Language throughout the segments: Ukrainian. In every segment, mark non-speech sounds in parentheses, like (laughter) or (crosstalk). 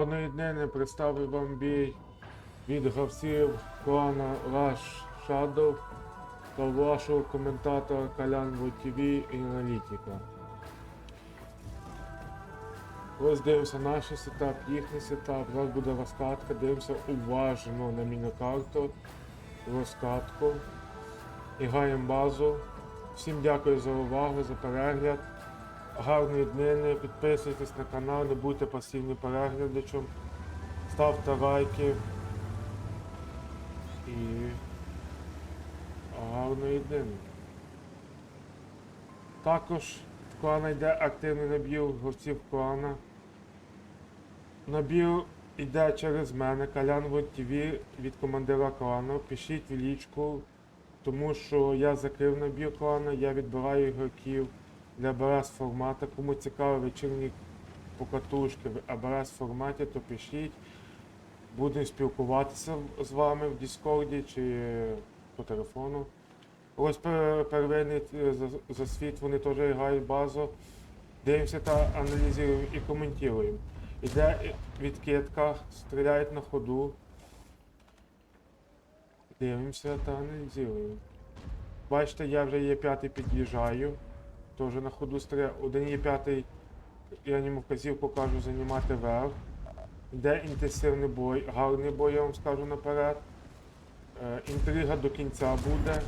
Гарної днини представив вам бій від гравців клана Rush Shadow та вашого коментатора Калян ВТВ і аналітика. Ось дивимося наш сетап, їхній сетап. Зараз буде розкатка, дивимося уважно на мінокарту, розкатку. І гаємо базу. Всім дякую за увагу, за перегляд. Гарної днини, підписуйтесь на канал, не будьте пасивним переглядачем. Ставте лайки. І гарної днини. Також в клана йде активний набір гравців клана. Набір йде через мене, Калян ТВ від командира клану. Пишіть в лічку, тому що я закрив набір клана, я відбираю ігроків для БРС формату. Кому цікаво вечірні покатушки в АБРС форматі, то пишіть. Будемо спілкуватися з вами в Діскорді чи по телефону. Ось первинний е, за- засвіт, вони теж грають базу. Дивимося та аналізуємо і коментуємо. Іде відкидка, стріляють на ходу. Дивимося та аналізуємо. Бачите, я вже є п'ятий під'їжджаю. Теж на ходу стріляю. Один є п'ятий, я йому вказівку кажу займати верх. Йде інтенсивний бой, гарний бой, я вам скажу наперед. Е, інтрига до кінця буде.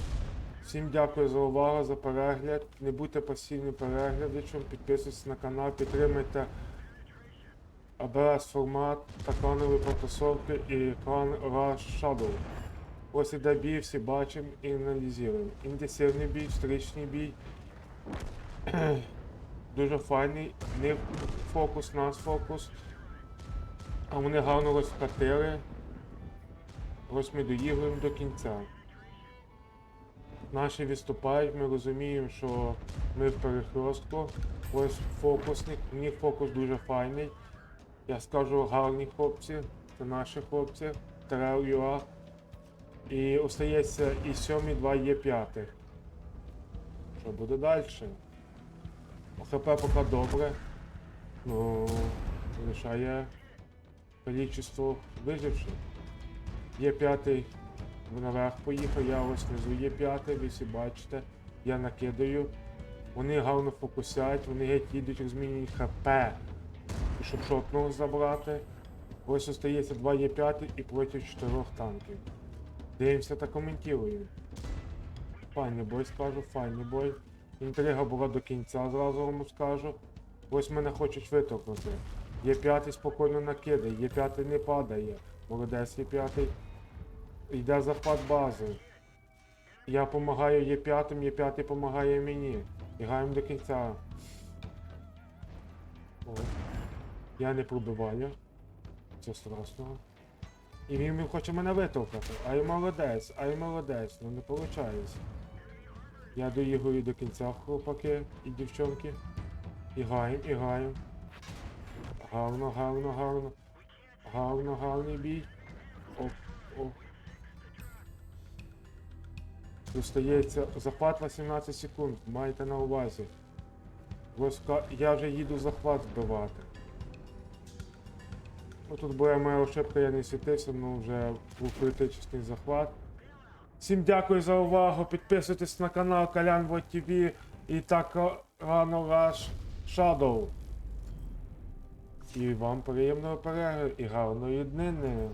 Всім дякую за увагу, за перегляд. Не будьте пасивним переглядачем, підписуйтесь на канал, підтримуйте АБС формат та кланові потасовки і клан Rush Shadow. Ось іде бій, всі бачимо і аналізуємо. Інтенсивний бій, встрічний бій. (clears throat) Дуже файний, не фокус, нас фокус. А вони гарно розкатили. Ось ми доїгуємо до кінця. Наші відступають, ми розуміємо, що ми в перехрестку. Ось фокусник, них фокус дуже файний. Я скажу гарні хлопці, це наші хлопці, Терел ЮА. І остається і сьомий, два є п'ятих. Що буде далі? ХП поки добре. Ну, лишає количество виживших. Є п'ятий наверх поїхав, я ось внизу є п'ятий, ви всі бачите. Я накидаю. Вони гарно фокусять, вони геть їдуть, розмінюють ХП. І щоб шотного забрати. Ось остається 2 є 5 і проти 4 танків. Дивимося та коментуємо. Файний бой скажу, файний бой. Інтрига була до кінця, зразу вам скажу. Ось мене хочуть витокнути. Є п'ятий спокійно накидає, є п'ятий не падає. Молодець є п'ятий. Йде захват бази. Я допомагаю є п'ятим, є п'ятий допомагає мені. І граємо до кінця. О. Я не пробиваю. Це страшного. І він, хоче мене витовкати. Ай молодець, ай молодець, ну не виходить. Я доїгую до кінця, хлопаки і дівчонки. І гаємо, і гаємо. Гарно, гарно, гарно. Гарно, гарний бій. Оп, оп. Достається захват на 17 секунд, майте на увазі. Я вже їду захват збивати. Тут була моя ошибка, я не світився, ну вже був критичний захват. Всім дякую за увагу. Підписуйтесь на канал Калян ТВ і рано ваш Shadow. І вам приємного перегляду і гарної днини.